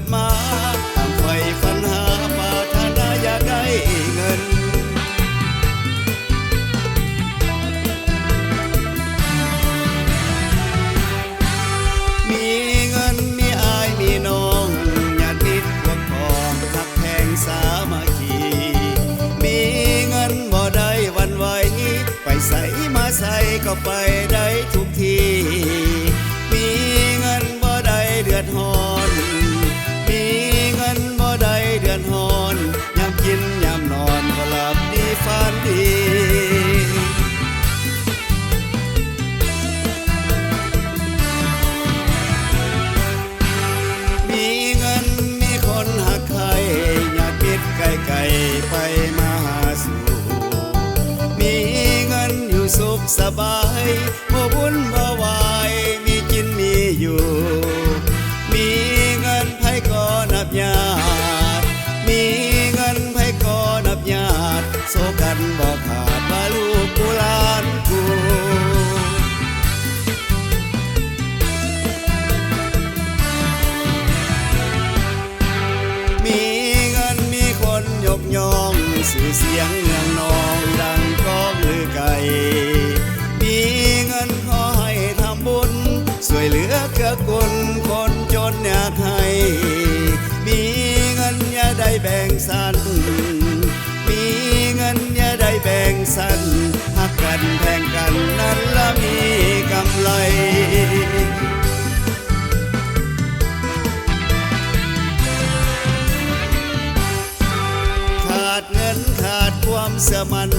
ดมาต่างไฟฝันหาปารถนาอยากได้เงิน มีเงินมีอายมีน้องญาติมิตรพวกพ้องทักแพงสามัคคี มีเงินบ่ได้วันไหว ไปใส่มาใส่ก็ไปได้ทุกที ไกลไปมาสู่มีเงินอยู่สุขสบาย ยกย่องสื่อเสียงเมืองนองดังก้องลือไก่มีเงินขอให้ทำบุญช่วยเหลือเกื้อกูลคนจนอยากให้มีเงินอย่าได้แบ่งสันมีเงินอย่าได้แบ่งสันหักกัน เสื้อมัน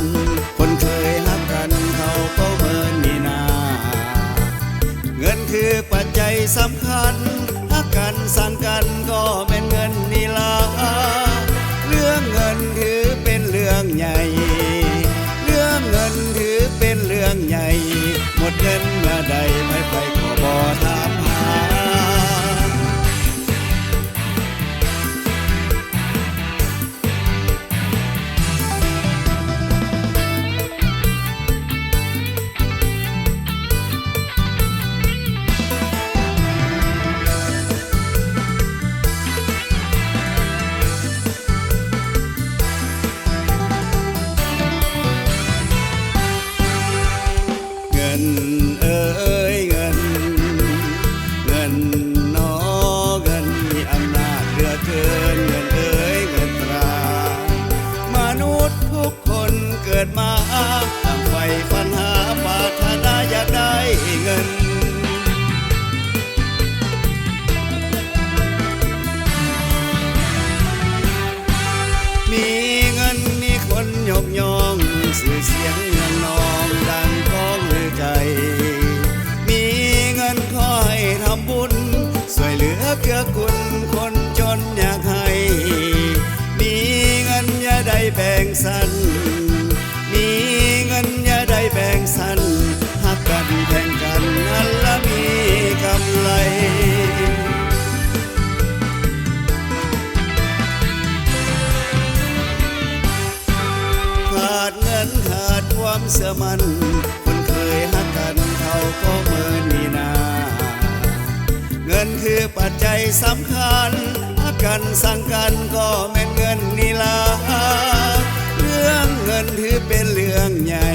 คนเคยหักกันเขาก็เมินนี่นา เงินคือปัจจัยสำคัญหักกันสั่งกันก็ื้อกูลคนจนอยากให้ มีเงินอย่าได้แบ่งสัน มีเงินอย่าได้แบ่งสันหักกันแข่งกันนั่นละมีกำไรขาดเงินขาดความเสื่อมัน คือปัจจัยสำคัญอากันสังกันก็แม่นเงินนี่ลาเรื่องเงินถือเป็นเรื่องใหญ่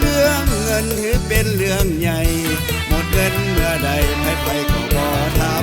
เรื่องเงินถือเป็นเรื่องใหญ่ หมดเงินเมื่อใดไปไปก็บอถา